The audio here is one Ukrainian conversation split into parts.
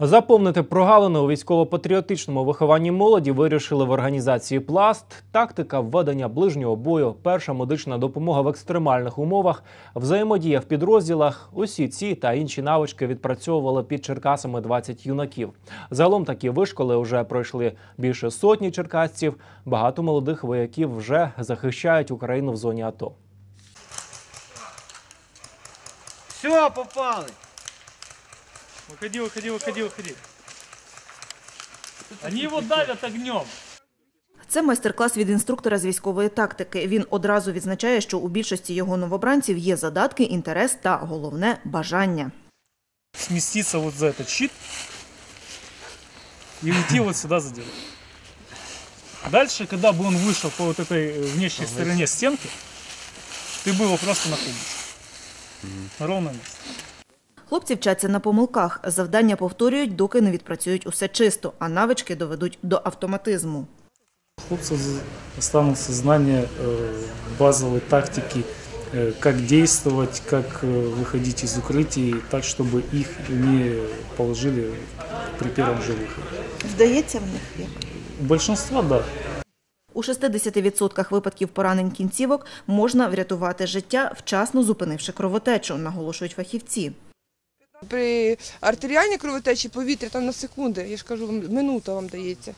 Заповнити прогалини у військово-патріотичному вихованні молоді вирішили в організації Пласт. Тактика введення ближнього бою, перша медична допомога в екстремальних умовах, взаємодія в підрозділах. Усі ці та інші навички відпрацьовували під Черкасами 20 юнаків. Загалом такі вишколи вже пройшли більше сотні черкасців. Багато молодих вояків вже захищають Україну в зоні АТО. Все, попали. Выходи, выходи, выходи, выходи. Они его давят огнем. Це майстер-клас від інструктора з військової тактики. Він одразу відзначає, що у більшості його новобранців є задатки, інтерес та головне бажання. Сместиться вот за этот щит и уйти вот сюда за дерево. Дальше, когда бы он вышел по вот этой э, внешней стороне стенки, ты бы его просто на Ровно место. Хлопці вчаться на помилках. Завдання повторюють, доки не відпрацюють усе чисто, а навички доведуть до автоматизму. Хлопцев з- останутся знания э, базовой тактики, э, как действовать, как э, выходить из укрытий, так, чтобы их не положили при первом же выходе. Вдається в них як? У большинства, да. У 60% випадків поранень кінцівок можна врятувати життя, вчасно зупинивши кровотечу, наголошують фахівці. При артеріальній кровотечі повітря там на секунди, я ж кажу, минута вам дається.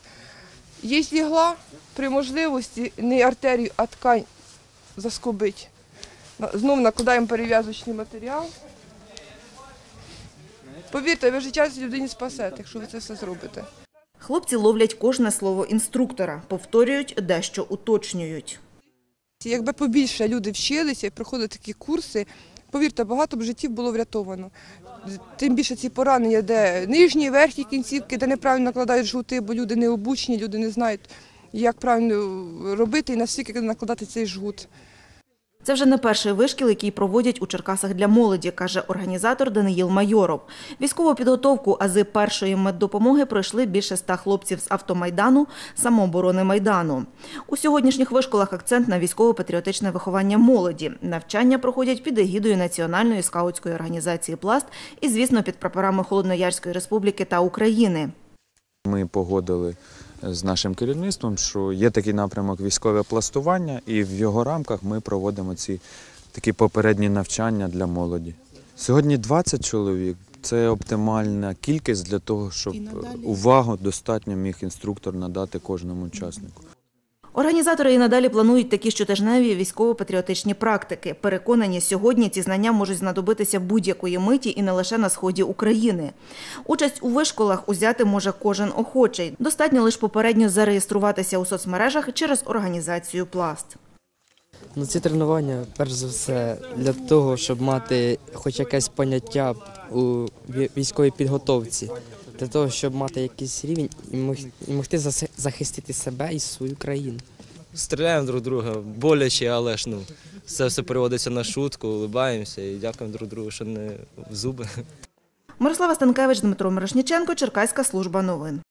Є ігла, при можливості не артерію, а ткань заскобить. На- Знов накладаємо перев'язочний матеріал. Повірте, ви життя людині спасете, якщо ви це все зробите. Хлопці ловлять кожне слово інструктора, повторюють, дещо уточнюють. Якби побільше люди вчилися і проходили такі курси, повірте, багато б життів було врятовано. Тим більше ці поранення, де нижні, верхні кінцівки, де неправильно накладають жгути, бо люди не обучені, люди не знають, як правильно робити і наскільки накладати цей жгут. Це вже не перший вишкіл, який проводять у Черкасах для молоді, каже організатор Даниїл Майоров. Військову підготовку ази першої меддопомоги пройшли більше ста хлопців з автомайдану, самооборони майдану. У сьогоднішніх вишколах акцент на військово-патріотичне виховання молоді. Навчання проходять під егідою Національної скаутської організації Пласт і, звісно, під прапорами Холодноярської республіки та України. Ми погодили з нашим керівництвом, що є такий напрямок військове пластування, і в його рамках ми проводимо ці такі попередні навчання для молоді. Сьогодні 20 чоловік це оптимальна кількість для того, щоб увагу достатньо міг інструктор надати кожному учаснику. Організатори і надалі планують такі щотижневі військово-патріотичні практики. Переконані, сьогодні ці знання можуть знадобитися будь-якої миті і не лише на сході України. Участь у вишколах узяти може кожен охочий. Достатньо лише попередньо зареєструватися у соцмережах через організацію Пласт. Ну, ці тренування, перш за все, для того, щоб мати хоч якесь поняття у військовій підготовці, для того, щоб мати якийсь рівень і могти захистити себе і свою країну. Стріляємо друг друга, боляче, але ж ну, це все переводиться на шутку, улибаємося і дякуємо друг другу, що не в зуби. Мирослава Станкевич, Дмитро Мирошніченко, Черкаська служба новин.